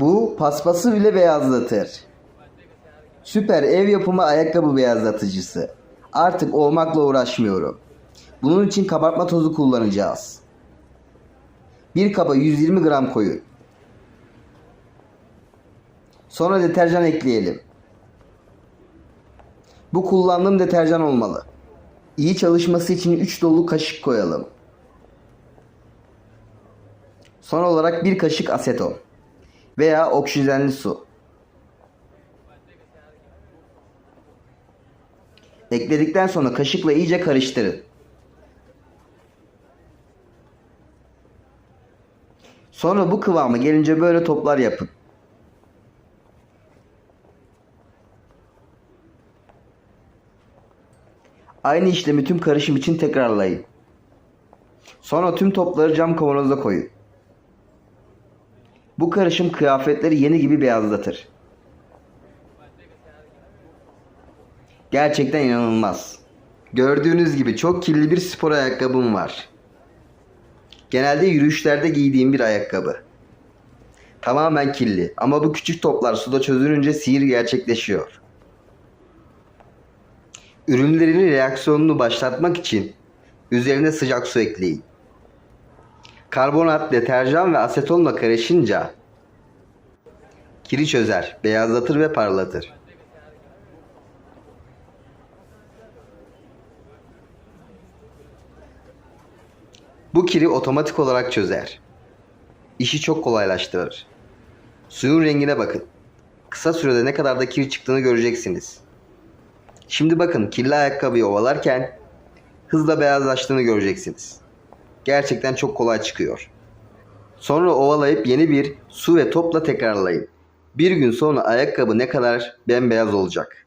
Bu paspası bile beyazlatır. Süper ev yapımı ayakkabı beyazlatıcısı. Artık olmakla uğraşmıyorum. Bunun için kabartma tozu kullanacağız. Bir kaba 120 gram koyun. Sonra deterjan ekleyelim. Bu kullandığım deterjan olmalı. İyi çalışması için 3 dolu kaşık koyalım. Son olarak bir kaşık aseton veya oksijenli su. Ekledikten sonra kaşıkla iyice karıştırın. Sonra bu kıvama gelince böyle toplar yapın. Aynı işlemi tüm karışım için tekrarlayın. Sonra tüm topları cam kavanoza koyun. Bu karışım kıyafetleri yeni gibi beyazlatır. Gerçekten inanılmaz. Gördüğünüz gibi çok kirli bir spor ayakkabım var. Genelde yürüyüşlerde giydiğim bir ayakkabı. Tamamen kirli ama bu küçük toplar suda çözününce sihir gerçekleşiyor. Ürünlerin reaksiyonunu başlatmak için üzerine sıcak su ekleyin. Karbonat, deterjan ve asetonla karışınca kiri çözer, beyazlatır ve parlatır. Bu kiri otomatik olarak çözer. İşi çok kolaylaştırır. Suyun rengine bakın. Kısa sürede ne kadar da kir çıktığını göreceksiniz. Şimdi bakın kirli ayakkabıyı ovalarken hızla beyazlaştığını göreceksiniz. Gerçekten çok kolay çıkıyor. Sonra ovalayıp yeni bir su ve topla tekrarlayın. Bir gün sonra ayakkabı ne kadar bembeyaz olacak.